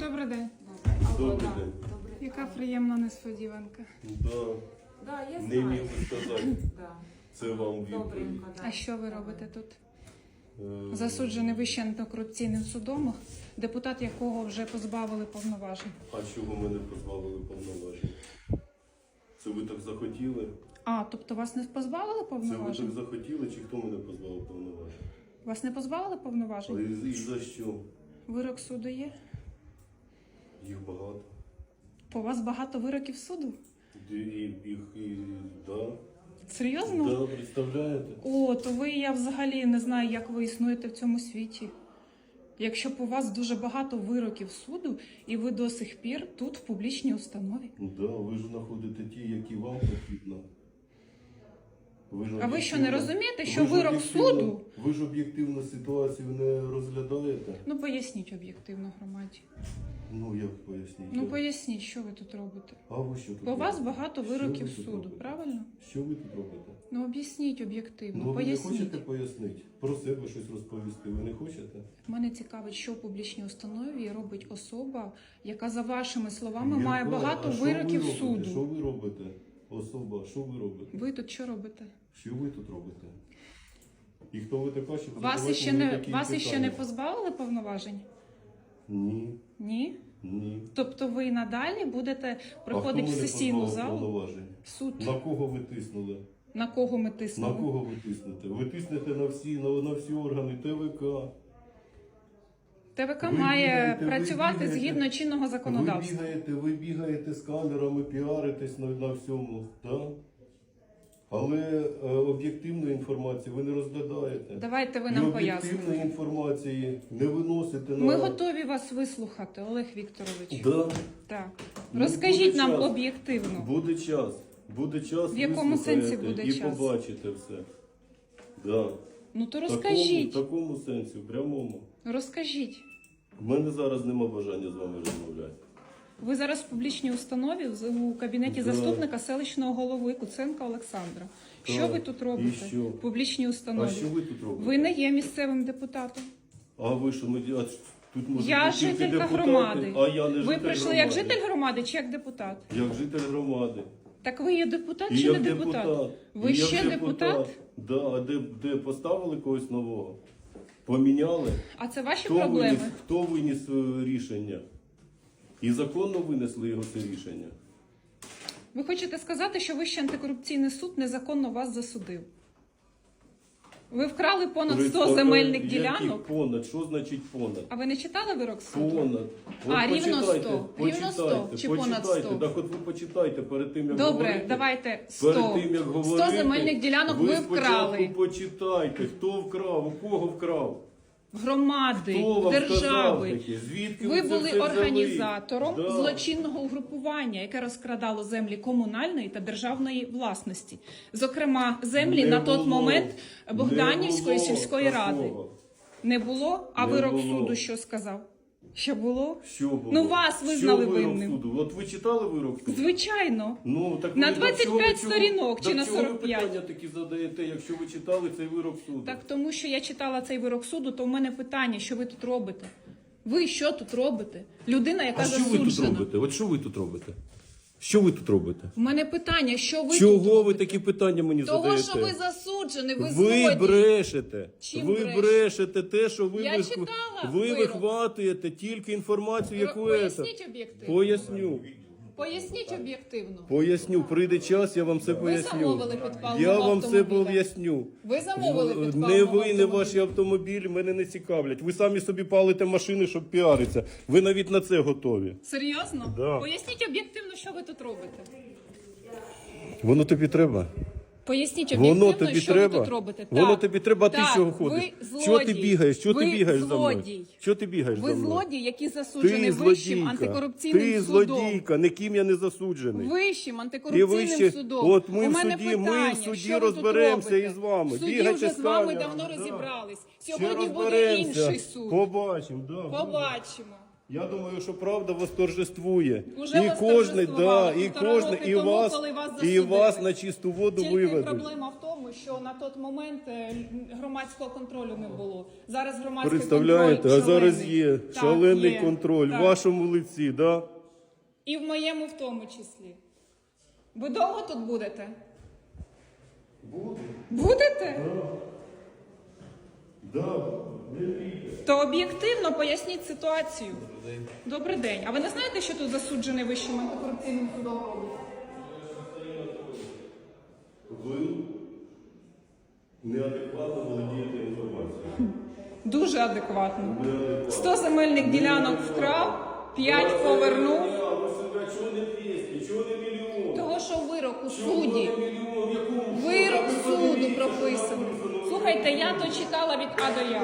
Добрий день. Добрий день. Яка приємна несподіванка. Да, Да, я не знаю. міг би сказати. Да. Це вам відповідь. Добренько, да. А що ви робите тут? Е, Засуджений Вищим антикорупційним судом, депутат якого вже позбавили повноважень. А чого мене позбавили повноважень? Це ви так захотіли? А, тобто вас не позбавили Це ви повноважень? так захотіли, чи хто мене позбавив повноважень? Вас не позбавили повноважень? і, і за що? Вирок суду є? Їх багато. По вас багато вироків суду? І, і, їх, і, да. Серйозно? Да, представляєте? О, то ви я взагалі не знаю, як ви існуєте в цьому світі. Якщо у вас дуже багато вироків суду, і ви до сих пір тут, в публічній установі. Да, ви ж знаходите ті, які вам потрібно. Ви ж А ви що, не об'єктивно- розумієте, що ви ж вирок об'єктивно- суду? Ви ж об'єктивну ситуацію не розглядаєте? Ну поясніть об'єктивно громаді. Ну, як поясніть? Ну поясніть, що ви тут робите. А ви що тут По вас робите? багато Що вироків ви тут суду, робите? правильно? Що ви тут робите? Ну об'ясніть об'єктивно, Ну, ви не поясніть. хочете пояснити? Про себе щось розповісти. Ви не хочете? Мене цікавить, що в публічній установі робить особа, яка за вашими словами має багато А що вироків ви робите? Що суду. ви робите? Особа, що ви робите? Ви тут що робите? Що ви тут робите? І хто ви така, щоб Вас задавати іще мені не такі вас іще не питання? позбавили повноважень? Ні, Ні. ні. Тобто ви і надалі будете приходити в мене сесійну позбавив залу? повноважень? Суд На кого ви тиснули? на кого ми На кого ви тиснете? Ви тиснете на всі, на, на всі органи ТВК. ТВК Ви має бігаєте, працювати бігаєте. згідно чинного законодавства. Ви бігаєте, ви бігаєте з камерами, піаритесь на, на всьому, так? Але е, об'єктивної інформації ви не розглядаєте. Давайте ви І нам об'єктивної поясните. інформації не виносите на... Ми готові вас вислухати, Олег Вікторович. Да. Так. Ну, Розкажіть буде нам час. об'єктивно. Буде час. Буде час, В якому вислухаєте сенсі буде і час? побачите все. Да. Ну то В такому, розкажіть. в такому сенсі, в прямому. Розкажіть. У мене зараз нема бажання з вами розмовляти. Ви зараз в публічній установі у кабінеті Да. заступника селищного голови Куценка Олександра. Що Так. ви тут робите І що? в публічній установі? А що ви тут робите? Ви не є місцевим депутатом. А ви що, ми а тут може Я бути тільки жителька депутати, громади. А я не Ви житель прийшли громади. як житель громади чи як депутат? Як житель громади. Так ви є депутат І чи як не депутат? депутат. Ви І ще як депутат? Да, а де, де поставили когось нового? Поміняли? А це ваші Хто проблеми? виніс, хто виніс е, рішення? І законно винесли його це рішення. Ви хочете сказати, що Вищий антикорупційний суд незаконно вас засудив? Ви вкрали понад 100 Тобто, земельних яких ділянок? понад? Що значить понад? А ви не читали вирок суду? Понад. А, рівно 100. почитайте, Рівно 100 почитайте, чи понад почитайте. 100? Так от ви почитайте перед тим, як Добре, говорити. давайте 100. Перед тим, як 100 говорити, земельних ділянок ви спочатку вкрали. почитайте, хто вкрав, у кого вкрав. Громади, Хто вам сказав держави. таке? Звідки Ви це були все взяли? організатором Да. злочинного угрупування, яке розкрадало землі комунальної та державної власності. Зокрема, землі Не на той було. момент Богданівської було сільської ради. такого. Не було? А Не вирок було. суду що сказав? Що було? Що було? Ну, вас визнали Що вирок винним. суду? От ви читали вирок суду? Звичайно. Ну, так На ви- так 25 чого- сторінок чи так на чого ви 45? питання такі задаєте, якщо ви читали цей вирок суду? Так тому що я читала цей вирок суду, то в мене питання, що ви тут робите? Ви що тут робите? Людина, яка а що ви тут засуджена. робите? От що ви тут робите? Що ви тут робите? У мене питання, що ви тут Чого ви робите? такі питання мені Того, задаєте? що ви засуджені, ви, Ви злодій. брешете. Чим ви брешете? брешете те, що ви, Я вих- читала ви вирок. вихватуєте тільки інформацію, яку Поясніть це. об'єктивно. Поясню. Поясніть об'єктивно. Поясню, прийде час, я вам все поясню. замовили підпал Я вам все автомобіля. поясню. Ви замовили підпал Не ви, не ваші автомобілі мене не цікавлять. Ви самі собі палите машини, щоб піаритися. Ви навіть на це готові. Серйозно? Да. Поясніть об'єктивно, що ви тут робите. Воно тобі треба. Поясніть об'єктивно, Воно тобі що треба. ви тут робите. Воно Так. тобі треба, а ти Так, чого ходиш? Ви злодій. Чого ти бігаєш? Чого ви ти бігаєш за мною? Чого ти бігаєш Ви за мною? злодій, який засуджений Ти вищим злодійка. антикорупційним Ти судом. злодійка, ніким я не засуджений. Вищим антикорупційним вище, судом. от ми У в мене суді, ми в суді розберемося із вами. В суді вже з вами давно да. розібрались. Сьогодні буде інший суд. Побачимо, да. Побачимо. Я думаю, що правда восторжествує. Уже і кожний, да, і роки і тому, вас, коли вас і засудили. вас на чисту воду Тільки виведуть. проблема в тому, що на той момент е, громадського контролю не було. Зараз громадський Представляєте, контроль а зараз шалений. є Так, шалений є. контроль Так. в вашому лиці, да? І в моєму в тому числі. Ви довго тут будете? Буде. Будете? Да. Не. То об'єктивно поясніть ситуацію. Добрий день. А ви не знаєте, що тут засуджений вищим антикорупційним судом робить? Ви неадекватно володієте інформацією. Дуже адекватно. Неадекватно. 100 земельних ділянок вкрав, 5 повернув. А ви себе чого не 200, чого не мільйон? Того, що вирок у суді. Вирок суду прописаний. Слухайте, я то читала від А до Я.